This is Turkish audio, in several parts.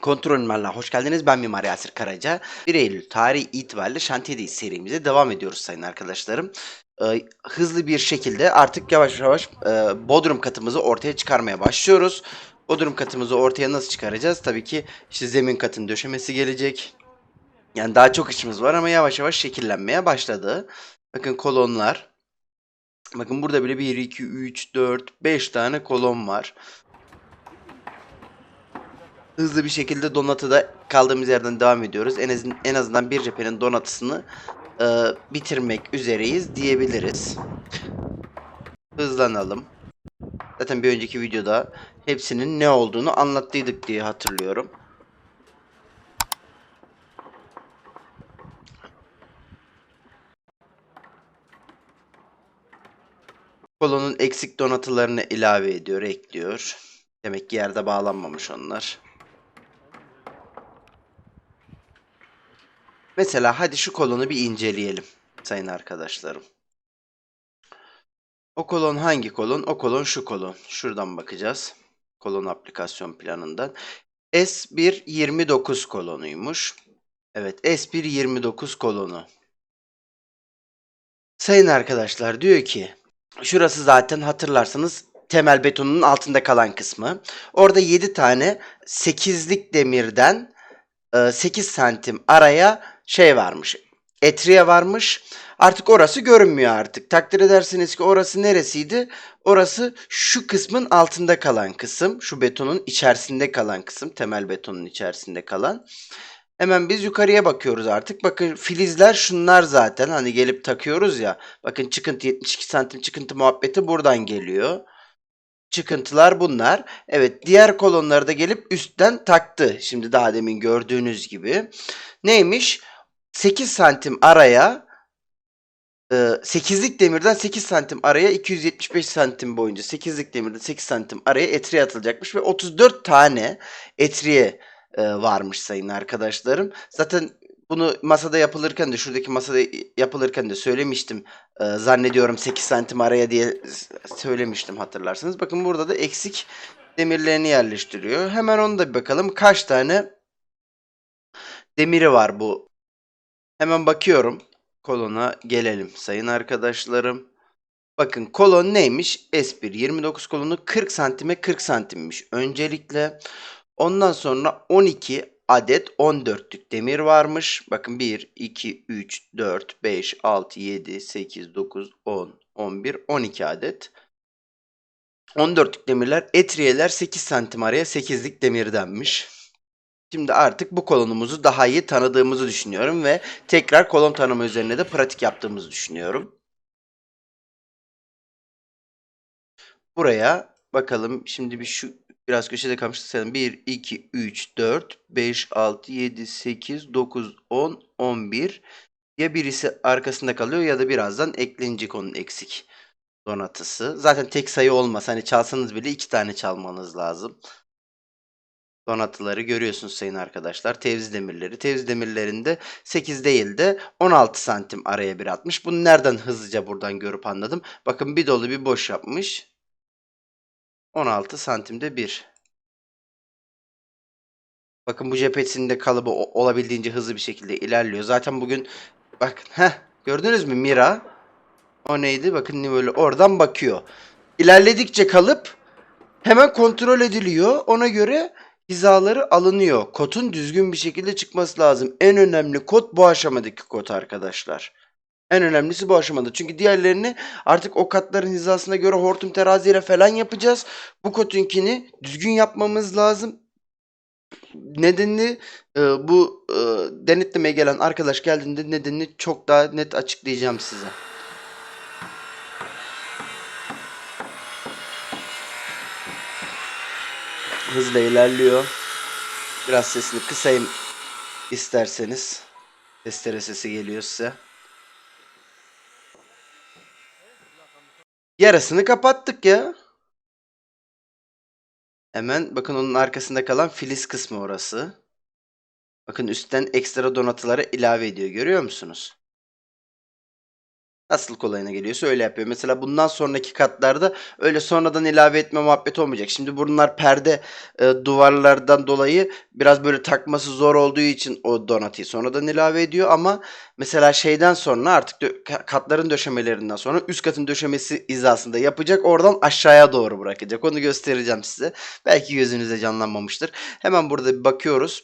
Kontrol Mimarlığa hoş geldiniz. Ben Mimar Yasir Karaca. 1 Eylül tarihi itibariyle şantiyedeyiz serimize devam ediyoruz sayın arkadaşlarım. Ee, hızlı bir şekilde artık yavaş yavaş e, Bodrum katımızı ortaya çıkarmaya başlıyoruz. Bodrum katımızı ortaya nasıl çıkaracağız? Tabii ki işte zemin katın döşemesi gelecek. Yani daha çok işimiz var ama yavaş yavaş şekillenmeye başladı. Bakın kolonlar. Bakın burada bile 1, 2, 3, 4, 5 tane kolon var hızlı bir şekilde donatıda kaldığımız yerden devam ediyoruz. En, az, en azından bir cephenin donatısını e, bitirmek üzereyiz diyebiliriz. Hızlanalım. Zaten bir önceki videoda hepsinin ne olduğunu anlattıydık diye hatırlıyorum. Kolonun eksik donatılarını ilave ediyor, ekliyor. Demek ki yerde bağlanmamış onlar. Mesela hadi şu kolonu bir inceleyelim sayın arkadaşlarım. O kolon hangi kolon? O kolon şu kolon. Şuradan bakacağız. Kolon aplikasyon planından. S1 29 kolonuymuş. Evet S1 29 kolonu. Sayın arkadaşlar diyor ki şurası zaten hatırlarsanız temel betonun altında kalan kısmı. Orada 7 tane 8'lik demirden 8 santim araya şey varmış. Etriye varmış. Artık orası görünmüyor artık. Takdir edersiniz ki orası neresiydi? Orası şu kısmın altında kalan kısım. Şu betonun içerisinde kalan kısım. Temel betonun içerisinde kalan. Hemen biz yukarıya bakıyoruz artık. Bakın filizler şunlar zaten. Hani gelip takıyoruz ya. Bakın çıkıntı 72 santim çıkıntı muhabbeti buradan geliyor. Çıkıntılar bunlar. Evet diğer kolonları da gelip üstten taktı. Şimdi daha demin gördüğünüz gibi. Neymiş? 8 santim araya 8'lik demirden 8 santim araya 275 santim boyunca 8'lik demirden 8 santim araya etriye atılacakmış ve 34 tane etriye e, varmış sayın arkadaşlarım. Zaten bunu masada yapılırken de şuradaki masada yapılırken de söylemiştim. Ee, zannediyorum 8 santim araya diye söylemiştim hatırlarsanız. Bakın burada da eksik demirlerini yerleştiriyor. Hemen onu da bir bakalım. Kaç tane demiri var bu? Hemen bakıyorum. Kolona gelelim sayın arkadaşlarım. Bakın kolon neymiş? S1 29 kolonu 40 santime 40 santimmiş. Öncelikle ondan sonra 12 adet 14'lük demir varmış. Bakın 1, 2, 3, 4, 5, 6, 7, 8, 9, 10, 11, 12 adet. 14'lük demirler, etriyeler 8 santim araya 8'lik demirdenmiş. Şimdi artık bu kolonumuzu daha iyi tanıdığımızı düşünüyorum ve tekrar kolon tanıma üzerine de pratik yaptığımızı düşünüyorum. Buraya bakalım şimdi bir şu Biraz köşede kalmıştık sayalım. 1, 2, 3, 4, 5, 6, 7, 8, 9, 10, 11. Ya birisi arkasında kalıyor ya da birazdan eklenecek onun eksik donatısı. Zaten tek sayı olmaz. Hani çalsanız bile iki tane çalmanız lazım. Donatıları görüyorsunuz sayın arkadaşlar. Tevzi demirleri. Tevzi demirlerinde 8 değil de 16 santim araya bir atmış. Bunu nereden hızlıca buradan görüp anladım. Bakın bir dolu bir boş yapmış. 16 santimde 1. Bakın bu cephesinde kalıbı olabildiğince hızlı bir şekilde ilerliyor. Zaten bugün bak heh gördünüz mü Mira? O neydi? Bakın böyle oradan bakıyor. İlerledikçe kalıp hemen kontrol ediliyor. Ona göre hizaları alınıyor. Kotun düzgün bir şekilde çıkması lazım. En önemli kod bu aşamadaki kod arkadaşlar. En önemlisi bu aşamada. Çünkü diğerlerini artık o katların hizasına göre hortum teraziyle falan yapacağız. Bu kotunkini düzgün yapmamız lazım. Nedenini e, bu e, denetlemeye gelen arkadaş geldiğinde nedenini çok daha net açıklayacağım size. Hızla ilerliyor. Biraz sesini kısayım isterseniz. Testere sesi geliyor size. Yarısını kapattık ya. Hemen bakın onun arkasında kalan filiz kısmı orası. Bakın üstten ekstra donatıları ilave ediyor. Görüyor musunuz? Nasıl kolayına geliyorsa öyle yapıyor. Mesela bundan sonraki katlarda öyle sonradan ilave etme muhabbeti olmayacak. Şimdi bunlar perde e, duvarlardan dolayı biraz böyle takması zor olduğu için o donatıyı sonradan ilave ediyor ama mesela şeyden sonra artık dö- ka- katların döşemelerinden sonra üst katın döşemesi hizasında yapacak. Oradan aşağıya doğru bırakacak. Onu göstereceğim size. Belki gözünüze canlanmamıştır. Hemen burada bir bakıyoruz.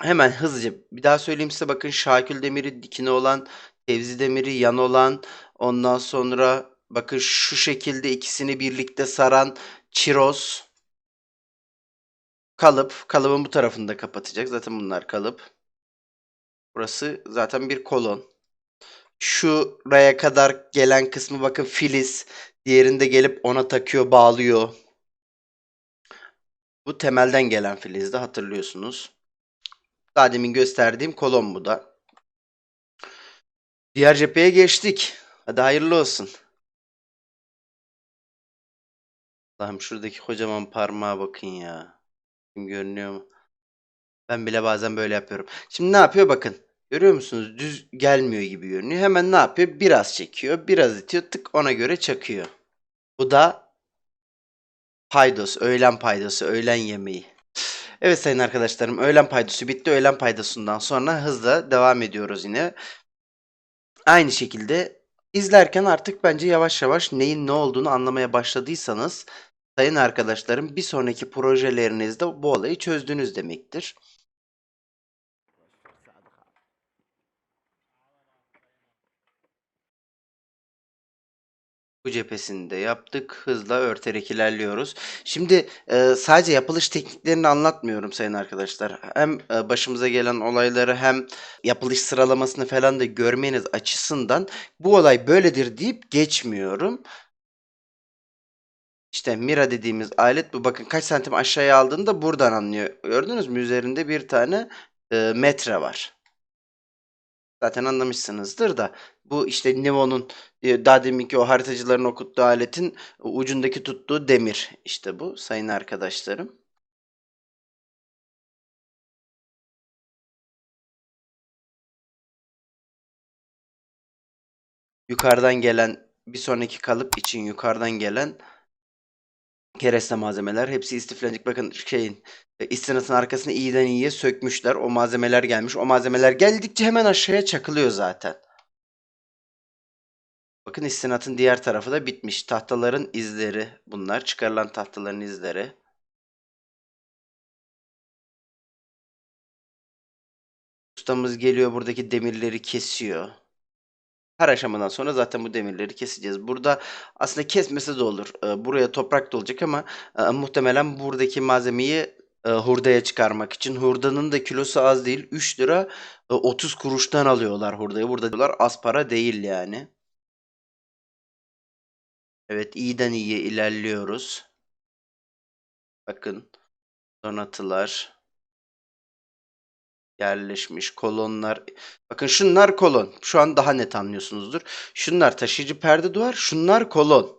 Hemen hızlıca bir daha söyleyeyim size bakın Şakül demiri dikine olan, tevzi demiri yan olan, ondan sonra bakın şu şekilde ikisini birlikte saran çiroz, kalıp, kalıbın bu tarafını da kapatacak. Zaten bunlar kalıp. Burası zaten bir kolon. Şuraya kadar gelen kısmı bakın filiz. Diğerinde gelip ona takıyor, bağlıyor. Bu temelden gelen filizdi hatırlıyorsunuz. Daha demin gösterdiğim kolon bu da. Diğer cepheye geçtik. Hadi hayırlı olsun. Allah'ım şuradaki kocaman parmağa bakın ya. Kim görünüyor mu? Ben bile bazen böyle yapıyorum. Şimdi ne yapıyor bakın. Görüyor musunuz? Düz gelmiyor gibi görünüyor. Hemen ne yapıyor? Biraz çekiyor. Biraz itiyor. Tık ona göre çakıyor. Bu da paydos. Öğlen paydosu. Öğlen yemeği. Evet sayın arkadaşlarım. Öğlen paydosu bitti. Öğlen paydosundan sonra hızla devam ediyoruz yine. Aynı şekilde izlerken artık bence yavaş yavaş neyin ne olduğunu anlamaya başladıysanız sayın arkadaşlarım bir sonraki projelerinizde bu olayı çözdünüz demektir. Bu cephesini de yaptık. Hızla örterek ilerliyoruz. Şimdi e, sadece yapılış tekniklerini anlatmıyorum sayın arkadaşlar. Hem e, başımıza gelen olayları hem yapılış sıralamasını falan da görmeniz açısından bu olay böyledir deyip geçmiyorum. İşte mira dediğimiz alet bu. Bakın kaç santim aşağıya aldığında buradan anlıyor. Gördünüz mü? Üzerinde bir tane e, metre var. Zaten anlamışsınızdır da bu işte Nevo'nun e, daha deminki o haritacıların okuttuğu aletin ucundaki tuttuğu demir. İşte bu sayın arkadaşlarım. Yukarıdan gelen bir sonraki kalıp için yukarıdan gelen kereste malzemeler hepsi istiflenecek. Bakın şeyin e, istinatın arkasını iyiden iyiye sökmüşler. O malzemeler gelmiş. O malzemeler geldikçe hemen aşağıya çakılıyor zaten. Bakın istinatın diğer tarafı da bitmiş. Tahtaların izleri bunlar. Çıkarılan tahtaların izleri. Ustamız geliyor buradaki demirleri kesiyor. Her aşamadan sonra zaten bu demirleri keseceğiz. Burada aslında kesmese de olur. Ee, Buraya toprak da olacak ama e, muhtemelen buradaki malzemeyi e, hurdaya çıkarmak için. Hurdanın da kilosu az değil. 3 lira e, 30 kuruştan alıyorlar hurdayı. Burada diyorlar az para değil yani. Evet iyiden iyiye ilerliyoruz. Bakın donatılar yerleşmiş kolonlar. Bakın şunlar kolon. Şu an daha net anlıyorsunuzdur. Şunlar taşıyıcı perde duvar, şunlar kolon.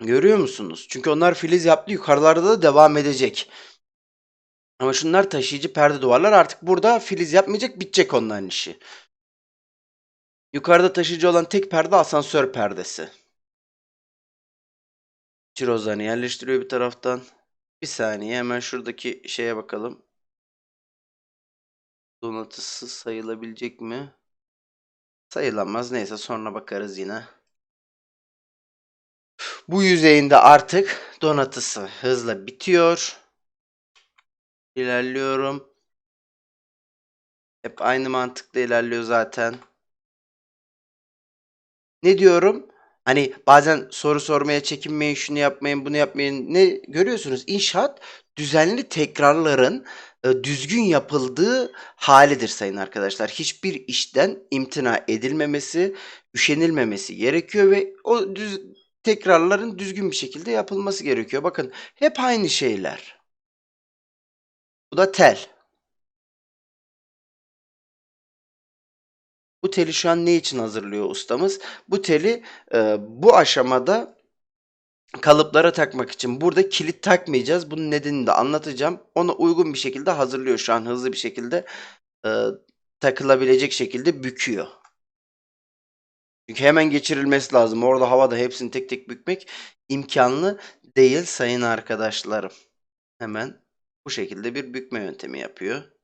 Görüyor musunuz? Çünkü onlar filiz yaptı. Yukarılarda da devam edecek. Ama şunlar taşıyıcı perde duvarlar. Artık burada filiz yapmayacak. Bitecek onların işi. Yukarıda taşıyıcı olan tek perde asansör perdesi. Çirozlarını yerleştiriyor bir taraftan. Bir saniye hemen şuradaki şeye bakalım. Donatısı sayılabilecek mi? Sayılamaz. Neyse sonra bakarız yine. Bu yüzeyinde artık donatısı hızla bitiyor. İlerliyorum. Hep aynı mantıkla ilerliyor zaten. Ne diyorum? Hani bazen soru sormaya çekinmeyin, şunu yapmayın, bunu yapmayın. Ne görüyorsunuz? İnşaat düzenli tekrarların e, düzgün yapıldığı halidir sayın arkadaşlar. Hiçbir işten imtina edilmemesi, üşenilmemesi gerekiyor ve o düz, tekrarların düzgün bir şekilde yapılması gerekiyor. Bakın hep aynı şeyler. Bu da tel. Bu teli şu an ne için hazırlıyor ustamız? Bu teli e, bu aşamada kalıplara takmak için. Burada kilit takmayacağız. Bunun nedenini de anlatacağım. Ona uygun bir şekilde hazırlıyor şu an hızlı bir şekilde e, takılabilecek şekilde büküyor. Çünkü hemen geçirilmesi lazım. Orada havada hepsini tek tek bükmek imkanlı değil sayın arkadaşlarım. Hemen bu şekilde bir bükme yöntemi yapıyor.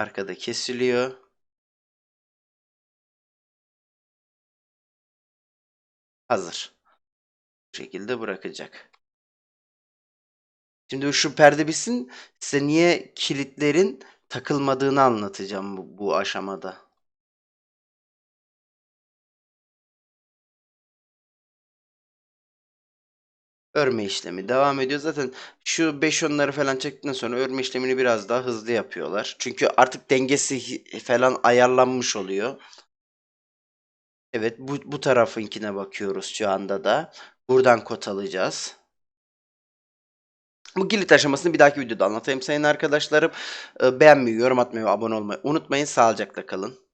Arkada kesiliyor. Hazır. Bu şekilde bırakacak. Şimdi şu perde bitsin. Size niye kilitlerin takılmadığını anlatacağım bu, bu aşamada. Örme işlemi devam ediyor. Zaten şu 5 onları falan çektikten sonra örme işlemini biraz daha hızlı yapıyorlar. Çünkü artık dengesi falan ayarlanmış oluyor. Evet bu, bu tarafınkine bakıyoruz şu anda da. Buradan kod alacağız. Bu kilit aşamasını bir dahaki videoda anlatayım sayın arkadaşlarım. Ee, Beğenmeyi, yorum atmayı ve abone olmayı unutmayın. Sağlıcakla kalın.